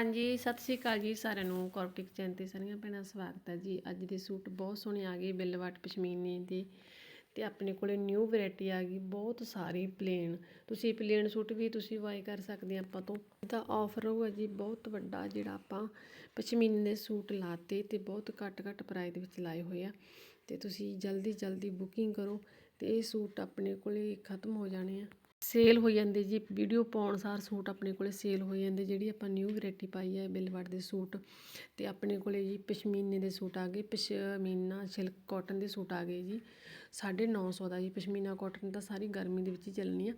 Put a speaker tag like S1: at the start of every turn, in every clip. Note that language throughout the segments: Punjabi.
S1: ਹਾਂਜੀ, ਸਤਿ ਸ਼੍ਰੀ ਅਕਾਲ ਜੀ ਸਾਰਿਆਂ ਨੂੰ। ਕੋਰਪਟਿਕ ਚੈਨਲ ਤੇ ਸਾਰੀਆਂ ਭੈਣਾਂ ਸਵਾਗਤ ਹੈ ਜੀ। ਅੱਜ ਦੇ ਸੂਟ ਬਹੁਤ ਸੋਹਣੇ ਆ ਗਏ ਬਿੱਲਵਾਟ ਪਸ਼ਮੀਨੇ ਦੇ ਤੇ ਆਪਣੇ ਕੋਲੇ ਨਿਊ ਵੈਰਾਈਟੀ ਆ ਗਈ, ਬਹੁਤ ਸਾਰੀ ਪਲੇਨ। ਤੁਸੀਂ ਪਲੇਨ ਸੂਟ ਵੀ ਤੁਸੀਂ ਬਾਈ ਕਰ ਸਕਦੇ ਆ ਆਪਾਂ ਤੋਂ। ਇਹਦਾ ਆਫਰ ਹੋਊਗਾ ਜੀ ਬਹੁਤ ਵੱਡਾ ਜਿਹੜਾ ਆਪਾਂ ਪਸ਼ਮੀਨੇ ਦੇ ਸੂਟ ਲਾਤੇ ਤੇ ਬਹੁਤ ਘੱਟ ਘੱਟ ਪ੍ਰਾਈਸ ਦੇ ਵਿੱਚ ਲਾਏ ਹੋਏ ਆ। ਤੇ ਤੁਸੀਂ ਜਲਦੀ ਜਲਦੀ ਬੁਕਿੰਗ ਕਰੋ ਤੇ ਇਹ ਸੂਟ ਆਪਣੇ ਕੋਲੇ ਖਤਮ ਹੋ ਜਾਣੇ ਆ। ਸੇਲ ਹੋ ਜਾਂਦੇ ਜੀ, ਵੀਡੀਓ ਪਾਉਣ ਸਾਰ ਸੂਟ ਆਪਣੇ ਕੋਲੇ ਸੇਲ ਹੋ ਜਾਂਦੇ, ਜਿਹੜੀ ਆਪਾਂ ਨਿਊ ਵੈਰਾਈਟੀ ਪਾਈ ਹੈ ਬਿਲਵਟ ਦੇ ਸੂਟ। ਤੇ ਆਪਣੇ ਕੋਲੇ ਜੀ ਪਸ਼ਮੀਨੇ ਦੇ ਸੂਟ ਆ ਗਏ, ਪਸ਼ਮੀਨਾ ਸਿਲਕ ਕਾਟਨ ਦੇ ਸੂਟ ਆ ਗਏ ਜੀ। 950 ਦਾ ਜੀ ਪਸ਼ਮੀਨਾ ਕਾਟਨ ਤਾਂ ਸਾਰੀ ਗਰਮੀ ਦੇ ਵਿੱਚ ਹੀ ਚੱਲਣੀ ਆ।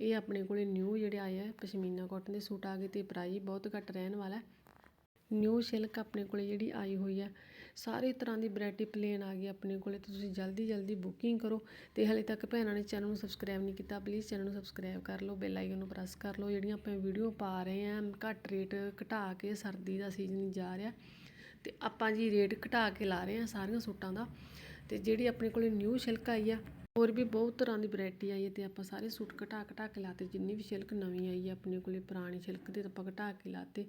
S1: ਇਹ ਆਪਣੇ ਕੋਲੇ ਨਿਊ ਜਿਹੜੇ ਆਏ ਆ, ਪਸ਼ਮੀਨਾ ਕਾਟਨ ਦੇ ਸੂਟ ਆ ਗਏ ਤੇ ਪ੍ਰਾਈਸ ਬਹੁਤ ਘੱਟ ਰਹਿਣ ਵਾਲਾ। ਨਿਊ ਸਿਲਕ ਆਪਣੇ ਕੋਲੇ ਜਿਹੜੀ ਆਈ ਹੋਈ ਆ ਸਾਰੇ ਤਰ੍ਹਾਂ ਦੀ ਵੈਰਾਈਟੀ ਪਲੇਨ ਆ ਗਈ ਆਪਣੇ ਕੋਲੇ, ਤੇ ਤੁਸੀਂ ਜਲਦੀ ਜਲਦੀ ਬੁਕਿੰਗ ਕਰੋ। ਤੇ ਹਲੇ ਤੱਕ ਭੈਣਾਂ ਨੇ ਚੈਨਲ ਨੂੰ ਸਬਸਕ੍ਰਾਈਬ ਨਹੀਂ ਕੀਤਾ ਪਲੀਜ਼ ਚੈਨਲ ਨੂੰ ਸਬਸਕ੍ਰਾਈਬ ਕਰ ਲਓ ਬੈਲ ਆਈਕਨ ਨੂੰ ਪ੍ਰੈਸ ਕਰ ਲਓ। ਜਿਹੜੀਆਂ ਆਪਾਂ ਵੀਡੀਓ ਪਾ ਰਹੇ ਆ ਘੱਟ ਰੇਟ ਘਟਾ ਕੇ ਸਰਦੀ ਦਾ ਸੀਜ਼ਨ ਜਾ ਰਿਹਾ। ਤੇ ਆਪਾਂ ਜੀ ਰੇਟ ਘਟਾ ਕੇ ਲਾ ਰਹੇ ਆ ਸਾਰੀਆਂ ਸੂਟਾਂ ਦਾ। ਤੇ ਜਿਹੜੀ ਆਪਣੇ ਕੋਲੇ ਨਿਊ ਸਿਲਕ ਆਈ ਆ ਹੋਰ ਵੀ ਬਹੁਤ ਤਰ੍ਹਾਂ ਦੀ ਵਰਾਇਟੀ ਆਈ ਹੈ ਅਤੇ ਆਪਾਂ ਸਾਰੇ ਸੂਟ ਘਟਾ ਘਟਾ ਕੇ ਲਾਤੇ, ਜਿੰਨੀ ਵੀ ਸਿਲਕ ਨਵੀਂ ਆਈ ਹੈ, ਆਪਣੇ ਕੋਲ ਪੁਰਾਣੀ ਸਿਲਕ ਦੇ ਆਪਾਂ ਘਟਾ ਕੇ ਲਾਤੇ।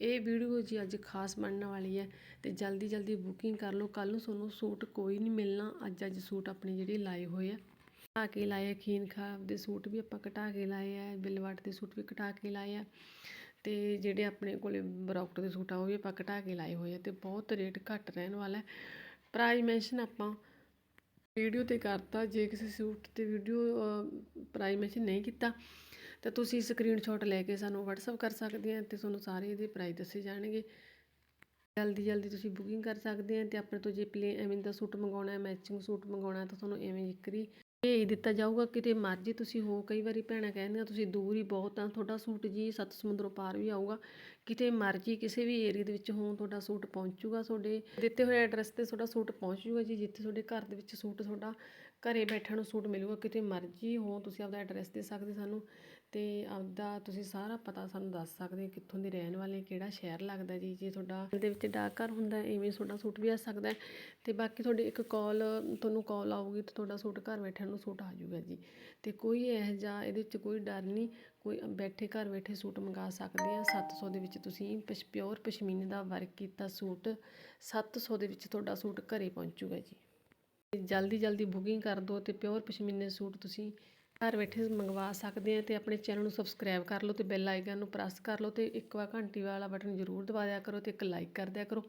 S1: ਇਹ ਵੀਡੀਓ ਜੀ ਅੱਜ ਖਾਸ ਬਣਨ ਵਾਲੀ ਹੈ ਅਤੇ ਜਲਦੀ ਜਲਦੀ ਬੁਕਿੰਗ ਕਰ ਲਓ। ਕੱਲ੍ਹ ਨੂੰ ਤੁਹਾਨੂੰ ਸੂਟ ਕੋਈ ਨਹੀਂ ਮਿਲਣਾ, ਅੱਜ ਅੱਜ ਸੂਟ ਆਪਣੇ ਜਿਹੜੇ ਲਾਏ ਹੋਏ ਆ। ਘਟਾ ਕੇ ਲਾਏ ਆ ਖੀਨ ਖਾਬ ਦੇ ਸੂਟ ਵੀ ਆਪਾਂ ਘਟਾ ਕੇ ਲਾਏ ਆ ਬਿਲਵਾਟ ਦੇ ਸੂਟ ਵੀ ਘਟਾ ਕੇ ਲਾਏ ਆ। ਅਤੇ ਜਿਹੜੇ ਆਪਣੇ ਕੋਲੇ ਬਰੋਕਟ ਦੇ ਸੂਟ ਆ, ਉਹ ਵੀ ਆਪਾਂ ਘਟਾ ਕੇ ਲਾਏ ਹੋਏ ਆ ਅਤੇ ਬਹੁਤ ਰੇਟ ਘੱਟ ਰਹਿਣ ਵਾਲਾ ਹੈ। ਪ੍ਰਾਈਸ ਮੈਂਸ਼ਨ ਆਪਾਂ ਵੀਡੀਓ ਤੇ ਕਰਤਾ, ਜੇ ਕਿਸੇ ਸੂਟ ਤੇ ਵੀਡੀਓ ਪ੍ਰਾਈਸ ਮੈਂਸ਼ਨ ਨਹੀਂ ਕੀਤਾ, ਤਾਂ ਤੁਸੀਂ ਸਕਰੀਨਸ਼ਾਟ ਲੈ ਕੇ ਸਾਨੂੰ WhatsApp ਕਰ ਸਕਦੇ ਆ ਤੇ ਤੁਹਾਨੂੰ ਸਾਰੇ ਇਹਦੇ ਪ੍ਰਾਈਸ ਦੱਸੇ ਜਾਣਗੇ। ਜਲਦੀ ਜਲਦੀ ਤੁਸੀਂ ਬੁਕਿੰਗ ਕਰ ਸਕਦੇ ਆ ਤੇ ਆਪਣੇ ਤੋਂ ਜੇ ਪਲੇ ਐਵੇਂ ਦਾ ਸੂਟ ਮੰਗਾਉਣਾ ਹੈ ਮੈਚਿੰਗ ਸੂਟ ਮੰਗਾਉਣਾ ਤਾਂ ਤੁਹਾਨੂੰ ਐਵੇਂ ਜਿਕਰੀ ਭੇਜ ਦਿੱਤਾ ਜਾਊਗਾ। ਕਿਤੇ ਮਰਜ਼ੀ ਤੁਸੀਂ ਹੋ, ਕਈ ਵਾਰੀ ਭੈਣਾਂ ਕਹਿੰਦੀਆਂ, ਤੁਸੀਂ ਦੂਰ ਹੀ ਬਹੁਤ ਆ, ਤੁਹਾਡਾ ਸੂਟ ਜੀ ਸੱਤ ਸਮੁੰਦਰੋਂ ਪਾਰ ਵੀ ਆਊਗਾ। ਕਿਤੇ ਮਰਜ਼ੀ ਕਿਸੇ ਵੀ ਏਰੀਆ ਦੇ ਵਿੱਚ ਹੋ ਤੁਹਾਡਾ ਸੂਟ ਪਹੁੰਚੂਗਾ, ਤੁਹਾਡੇ ਦਿੱਤੇ ਹੋਏ ਐਡਰੈਸ ਤੇ ਤੁਹਾਡਾ ਸੂਟ ਪਹੁੰਚ ਜੂਗਾ ਜੀ, ਜਿੱਥੇ ਤੁਹਾਡੇ ਘਰ ਦੇ ਵਿੱਚ ਸੂਟ ਤੁਹਾਡਾ ਘਰੇ ਬੈਠਣ ਨੂੰ ਸੂਟ ਮਿਲੂਗਾ, ਕਿਤੇ ਮਰਜ਼ੀ ਹੋ ਤੁਸੀਂ ਆਪਦਾ ਐਡਰੈਸ ਦੇ ਸਕਦੇ ਸਾਨੂੰ ਤੇ ਆਪਦਾ ਤੁਸੀਂ ਸਾਰਾ ਪਤਾ ਸਾਨੂੰ ਦੱਸ ਸਕਦੇ ਕਿੱਥੋਂ ਦੇ ਰਹਿਣ ਵਾਲੇ ਕਿਹੜਾ ਸ਼ਹਿਰ ਲੱਗਦਾ ਜੀ, ਜੇ ਤੁਹਾਡਾ ਦੇ ਵਿੱਚ ਡਾਕ ਘਰ ਹੁੰਦਾ ਐਵੇਂ ਤੁਹਾਡਾ ਸੂਟ ਵੀ ਆ ਸਕਦਾ ਹੈ ਤੇ ਬਾਕੀ ਤੁਹਾਡੀ ਇੱਕ ਕਾਲ ਤੁਹਾਨੂੰ ਕਾਲ ਆਊਗੀ ਤੇ ਤੁਹਾਡਾ ਸੂਟ ਘਰ ਬੈਠਣ ਨੂੰ ਸੂਟ ਆ ਜਾਊਗਾ ਜੀ ਤੇ ਕੋਈ ਇਹੋ ਜਿਹਾ ਇਹਦੇ ਵਿੱਚ ਕੋਈ ਡਰ ਨਹੀਂ, ਕੋਈ ਬੈਠੇ ਘਰ ਬੈਠੇ ਸੂਟ ਮੰਗਾ ਸਕਦੇ ਆ 700 ਦੇ ਵਿੱਚ ਤੁਸੀਂ ਪਸ਼, ਪਿਓਰ ਪਸ਼ਮੀਨੇ ਦਾ ਵਰਕ ਕੀਤਾ ਸੂਟ 700 ਦੇ ਵਿੱਚ ਤੁਹਾਡਾ ਸੂਟ ਘਰੇ ਪਹੁੰਚੂਗਾ ਜੀ। ਜਲਦੀ ਜਲਦੀ ਬੁਕਿੰਗ ਕਰ ਦਿਓ ਤੇ ਪਿਓਰ ਪਸ਼ਮੀਨੇ ਸੂਟ ਤੁਸੀਂ ਘਰ ਬੈਠੇ ਮੰਗਵਾ ਸਕਦੇ ਆ ਤੇ ਆਪਣੇ ਚੈਨਲ ਨੂੰ ਸਬਸਕ੍ਰਾਈਬ ਕਰ ਲਓ ਤੇ ਬੈਲ ਆਈਕਨ ਨੂੰ ਪ੍ਰੈਸ ਕਰ ਲਓ ਤੇ ਇੱਕ ਵਾਰ ਘੰਟੀ ਵਾਲਾ ਬਟਨ ਜ਼ਰੂਰ ਦਬਾ ਦਿਆ ਕਰੋ ਤੇ ਇੱਕ ਲਾਈਕ ਕਰ ਦਿਆ ਕਰੋ।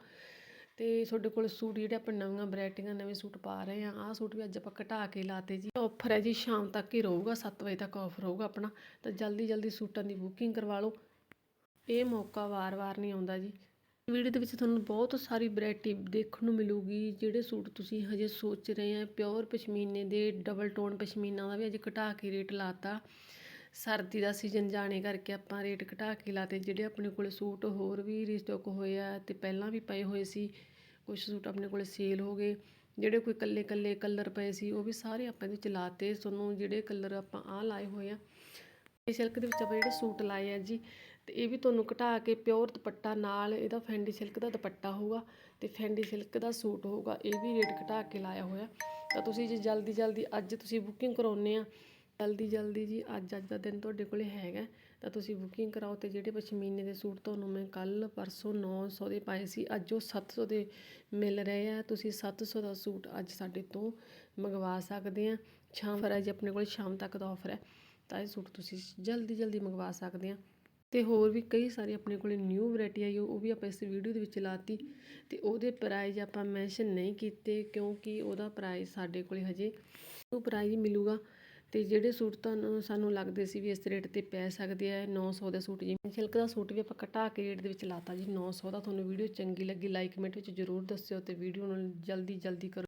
S1: ਤੇ ਤੁਹਾਡੇ ਕੋਲ ਸੂਟ ਜਿਹੜੇ ਆਪਾਂ ਨਵੀਆਂ ਵੈਰਾਈਟੀਆਂ ਨਵੇਂ ਸੂਟ ਪਾ ਰਹੇ ਆ, ਆਹ ਸੂਟ ਵੀ ਅੱਜ ਆਪਾਂ ਘਟਾ ਕੇ ਲਾਤੇ ਜੀ। ਆਫਰ ਹੈ ਜੀ, ਸ਼ਾਮ ਤੱਕ ਹੀ ਰਹੂਗਾ 7 ਵਜੇ ਤੱਕ ਆਫਰ ਹੋਊਗਾ ਆਪਣਾ। ਤਾਂ ਜਲਦੀ ਜਲਦੀ ਸੂਟਾਂ ਦੀ ਬੁਕਿੰਗ ਕਰਵਾ ਲਓ। ਇਹ ਮੌਕਾ ਵਾਰ-ਵਾਰ ਨਹੀਂ ਆਉਂਦਾ ਜੀ। ਵੀਡੀਓ ਦੇ ਵਿੱਚ ਤੁਹਾਨੂੰ ਬਹੁਤ ਸਾਰੀ ਵੈਰਾਈਟੀ ਦੇਖਣ ਨੂੰ ਮਿਲੂਗੀ, ਜਿਹੜੇ ਸੂਟ ਤੁਸੀਂ ਹਜੇ ਸੋਚ ਰਹੇ ਆ, ਪਿਓਰ ਪਸ਼ਮੀਨੇ ਦੇ ਡਬਲ ਟੋਨ ਪਸ਼ਮੀਨਾ ਦਾ ਵੀ ਅੱਜ ਘਟਾ ਕੇ ਰੇਟ ਲਾਤਾ। ਸਰਦੀ ਦਾ ਸੀਜ਼ਨ ਜਾਣੇ ਕਰਕੇ ਆਪਾਂ ਰੇਟ ਘਟਾ ਕੇ ਲਾਤੇ, ਜਿਹੜੇ ਆਪਣੇ ਕੋਲ ਸੂਟ ਹੋਰ ਵੀ ਰੀਸਟਾਕ ਹੋਏ ਆ ਤੇ ਪਹਿਲਾਂ ਵੀ ਪਏ ਹੋਏ ਸੀ ਕੁਝ ਸੂਟ ਆਪਣੇ ਕੋਲ ਸੇਲ ਹੋ ਗਏ। ਜਿਹੜੇ ਕੋਈ ਕੱਲੇ ਕੱਲੇ ਕਲਰ ਪਏ ਸੀ, ਉਹ ਵੀ ਸਾਰੇ ਆਪਾਂ ਇਹਦੇ ਵਿੱਚ ਲਾਤੇ। ਤੁਹਾਨੂੰ ਜਿਹੜੇ ਕਲਰ ਆਪਾਂ ਆਹ ਲਾਏ ਹੋਏ ਆ, ਇਹ ਸਿਲਕ ਦੇ ਵਿੱਚ ਆਪਾਂ ਜਿਹੜੇ ਸੂਟ ਲਾਏ ਆ ਜੀ ਤੇ ਇਹ ਵੀ ਤੁਹਾਨੂੰ ਘਟਾ ਕੇ ਪਿਓਰ ਦੁਪੱਟਾ ਨਾਲ ਇਹਦਾ ਫੈਂਡੀ ਸਿਲਕ ਦਾ ਦੁਪੱਟਾ ਹੋਊਗਾ ਤੇ ਫੈਂਡੀ ਸਿਲਕ ਦਾ ਸੂਟ ਹੋਊਗਾ, ਇਹ ਵੀ ਰੇਟ ਘਟਾ ਕੇ ਲਾਇਆ ਹੋਇਆ। ਤਾਂ ਤੁਸੀਂ ਜੇ ਜਲਦੀ ਜਲਦੀ ਅੱਜ ਤੁਸੀਂ ਬੁਕਿੰਗ ਕਰਾਉਨੇ ਆ। ਜਲਦੀ ਜਲਦੀ ਜੀ ਅੱਜ ਅੱਜ ਦਾ ਦਿਨ ਤੁਹਾਡੇ ਕੋਲੇ ਹੈਗਾ। ਤਾਂ ਤੁਸੀਂ ਬੁਕਿੰਗ ਕਰਾਓ ਤੇ ਜਿਹੜੇ ਪਸ਼ਮੀਨੇ ਦੇ ਸੂਟ ਤੁਹਾਨੂੰ ਮੈਂ ਕੱਲ ਪਰਸੋਂ 900 ਦੇ ਪਾਏ ਸੀ, ਅੱਜ ਉਹ 700 ਦੇ ਮਿਲ ਰਹੇ ਆ। ਤੁਸੀਂ 700 ਦਾ ਸੂਟ ਅੱਜ ਸਾਡੇ ਤੋਂ ਮੰਗਵਾ ਸਕਦੇ ਆ। ਸ਼ਾਮ ਹੈ ਅੱਜ ਆਪਣੇ ਕੋਲ ਸ਼ਾਮ ਤੱਕ ਦਾ ਆਫਰ ਹੈ। ਤਾਂ ਇਹ ਸੂਟ ਤੁਸੀਂ ਜਲਦੀ ਜਲਦੀ ਮੰਗਵਾ ਸਕਦੇ ਆ। ਤੇ ਹੋਰ ਵੀ ਕਈ ਸਾਰੇ ਆਪਣੇ ਕੋਲੇ ਨਿਊ ਵੈਰਾਈਟੀ ਆਈ ਉਹ ਵੀ ਆਪਾਂ ਇਸ ਵੀਡੀਓ ਦੇ ਵਿੱਚ ਲਾਤੀ। ਤੇ ਉਹਦੇ ਪ੍ਰਾਈਜ਼ ਆਪਾਂ ਮੈਂਸ਼ਨ ਨਹੀਂ ਕੀਤੇ ਕਿਉਂਕਿ ਉਹਦਾ ਪ੍ਰਾਈਜ਼ ਸਾਡੇ ਕੋਲੇ ਹਜੇ ਉਹ ਪ੍ਰਾਈਸ ਮਿਲੂਗਾ। ਤੇ ਜਿਹੜੇ ਸੂਟ ਤੁਹਾਨੂੰ, ਸਾਨੂੰ ਲੱਗਦੇ ਸੀ ਵੀ ਇਸ ਰੇਟ ਤੇ ਪੈ ਸਕਦੇ ਆ 900 ਦਾ ਸੂਟ ਜਿਵੇਂ ਸਿਲਕ ਦਾ ਸੂਟ ਵੀ ਆਪਾਂ ਘਟਾ ਕੇ ਰੇਟ ਦੇ ਵਿੱਚ ਲਾਤਾ ਜੀ 900 ਦਾ। ਤੁਹਾਨੂੰ ਵੀਡੀਓ ਚੰਗੀ ਲੱਗੀ ਲਾਈਕ ਕਮੈਂਟ ਵਿੱਚ ਜ਼ਰੂਰ ਦੱਸਿਓ ਤੇ ਵੀਡੀਓ ਨੂੰ ਜਲਦੀ ਜਲਦੀ ਕਰੋ।